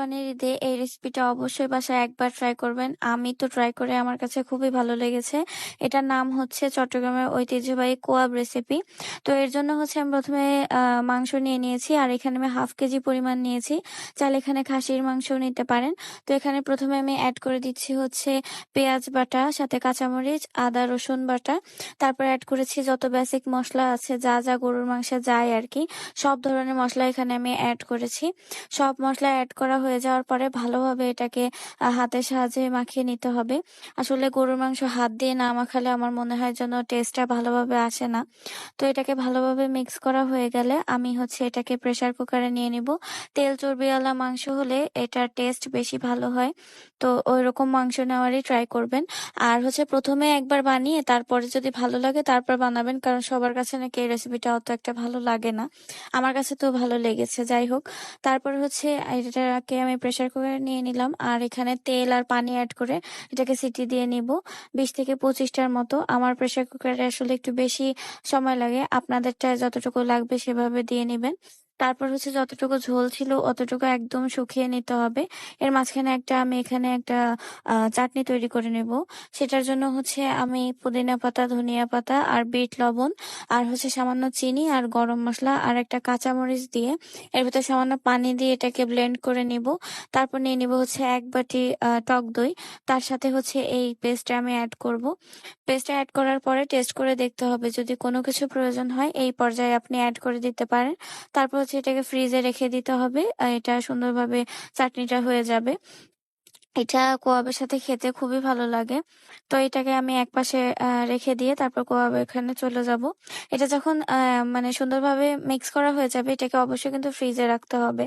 束ねるで রেসিপিটা অবশ্যই বাসায় একবার ট্রাই করবেন। আমি তো ট্রাই করে আমার কাছে খুবই ভালো লেগেছে। এটার নাম হচ্ছে চট্টগ্রামের ঐতিহ্যবাহী কোয়াব রেসিপি। তো এর জন্য হচ্ছে আমি ১ম এ আ মাংস নিয়ে নিয়েছি। আর এখানে আমি হাফ কেজি পরিমাণ নিয়েছি। চাইলে এখানে খাসির মাংসও নিতে পারেন। তো এখানে ১ম এ আমি এড করে দিচ্ছি হচ্ছে পেঁয়াজ বাটা, সাথে কাঁচামরিচ, আদা, রসুন বাটা। তারপর এড করেছি যত বেসিক মশলা আছে যা, যা গরুর মাংসে যায় আর কি সব ধরনের মশলা এখানে আমি এড করেছি। সব মশলা অ্যাড করা হয়ে যাওয়ার পরে ভালোভাবে এটাকে হাতের সাহায্যে মাখিয়ে নিতে হবে। আসলে গরুর মাংস হাত দিয়ে না মাখালে আমার মনে হয় যেন টেস্টটা ভালোভাবে আসে না। তো এটাকে ভালোভাবে মিক্স করা হয়ে গেলে আমি হচ্ছে এটাকে প্রেসার কুকারে নিয়ে নিবো। তেল চর্বিওয়ালা মাংস হলে এটার টেস্ট বেশি ভালো হয়। তো ওই রকম মাংস নেওয়ারই ট্রাই করবেন। আর হচ্ছে প্রথমে একবার বানিয়ে তারপরে যদি ভালো লাগে তারপর বানাবেন। কারণ সবার কাছে নাকি এই রেসিপিটা অত একটা ভালো লাগে না। আমার কাছে তো ভালো লেগেছে। যাই হোক। তারপর হচ্ছে এটাকে আমি প্রেসার কুকারে নিয়ে নিলাম। আর এখানে তেল আর পানি অ্যাড করে এটাকে সিটি দিয়ে নিব বিশ থেকে পঁচিশটার মতো। আমার প্রেশার কুকারে আসলে একটু বেশি সময় লাগে। আপনাদেরটা যতটুকু লাগবে সেভাবে দিয়ে নিবেন। তারপর হচ্ছে যতটুকু ঝোল ছিল অতটুকু একদম শুকিয়ে নিতে হবে। এর মাঝখানে একটা আমি এখানে একটা চাটনি তৈরি করে নেব। সেটার জন্য হচ্ছে আমি পুদিনা পাতা, ধনিয়া পাতা আর বিট লবণ আর হচ্ছে সামান্য চিনি আর গরম মশলা আর একটা কাঁচামরিচ দিয়ে এর ভেতরে সামান্য পানি দিয়ে এটাকে ব্লেন্ড করে নিব। তারপর নিয়ে নিব হচ্ছে এক বাটি টক দই। তার সাথে হচ্ছে এই পেস্টটা আমি অ্যাড করব। পেস্টটা অ্যাড করার পরে টেস্ট করে দেখতে হবে যদি কোনো কিছু প্রয়োজন হয় এই পর্যায়ে আপনি অ্যাড করে দিতে পারেন। তারপর হচ্ছে এটাকে ফ্রিজে রেখে দিতে হবে। এটা সুন্দরভাবে চাটনিটা হয়ে যাবে। এটা কোয়াবের সাথে খেতে খুবই ভালো লাগে। তো এটাকে আমি একপাশে আ, রেখে দিয়ে তারপর কোয়াব এখানে চলে যাব। এটা যখন মানে সুন্দরভাবে মিক্স করা হয়ে যাবে, এটাকে অবশ্যই কিন্তু ফ্রিজে রাখতে হবে।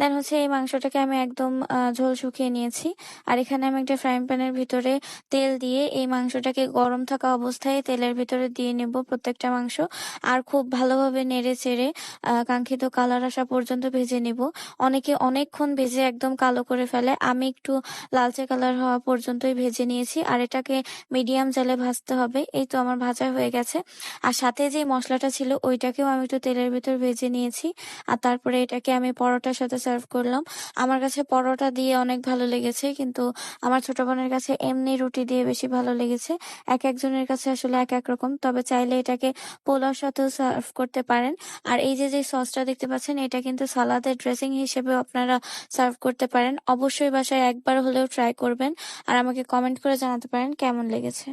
দেন হচ্ছে এই মাংসটাকে আমি একদম ঝোল শুকিয়ে নিয়েছি। আর এখানে আমি একটা ফ্রাইং প্যানের ভিতরে তেল দিয়ে এই মাংসটাকে গরম থাকা অবস্থায় তেলের ভিতরে দিয়ে নেব প্রত্যেকটা মাংস। আর খুব ভালোভাবে নেড়ে-চেড়ে আ, কাঙ্ক্ষিত কালার আসা পর্যন্ত ভেজে নিব। অনেকে অনেকক্ষণ ভেজে একদম কালো করে ফেলে। আমি একটু লালচে কালার হওয়া পর্যন্তই ভেজে নিয়েছি। আর এটাকে মিডিয়াম জালে ভাজতে হবে। এই তো আমার ভাজা হয়ে গেছে। আর সাথে যে মসলাটা ছিল ওইটাকেও আমি একটু তেলের ভিতর ভেজে নিয়েছি। আর তারপরে এটাকে আমি পরোটার সাথে সার্ভ করলাম। আমার কাছে পরোটা দিয়ে অনেক ভালো লেগেছে। কিন্তু আমার ছোট বোনের কাছে এমনি রুটি দিয়ে বেশি ভালো লেগেছে। একেকজনের কাছে আসলে একেক রকম। তবে চাইলে এটাকে পোলাওর সাথেও সার্ভ করতে পারেন। আর এই যে, যে সসটা দেখতে পাচ্ছেন এটা কিন্তু সালাদের ড্রেসিং হিসেবেও আপনারা সার্ভ করতে পারেন। অবশ্যই বাসায় একবার হলেও ট্রাই করবেন। আর আমাকে কমেন্ট করে জানাতে পারেন কেমন লেগেছে।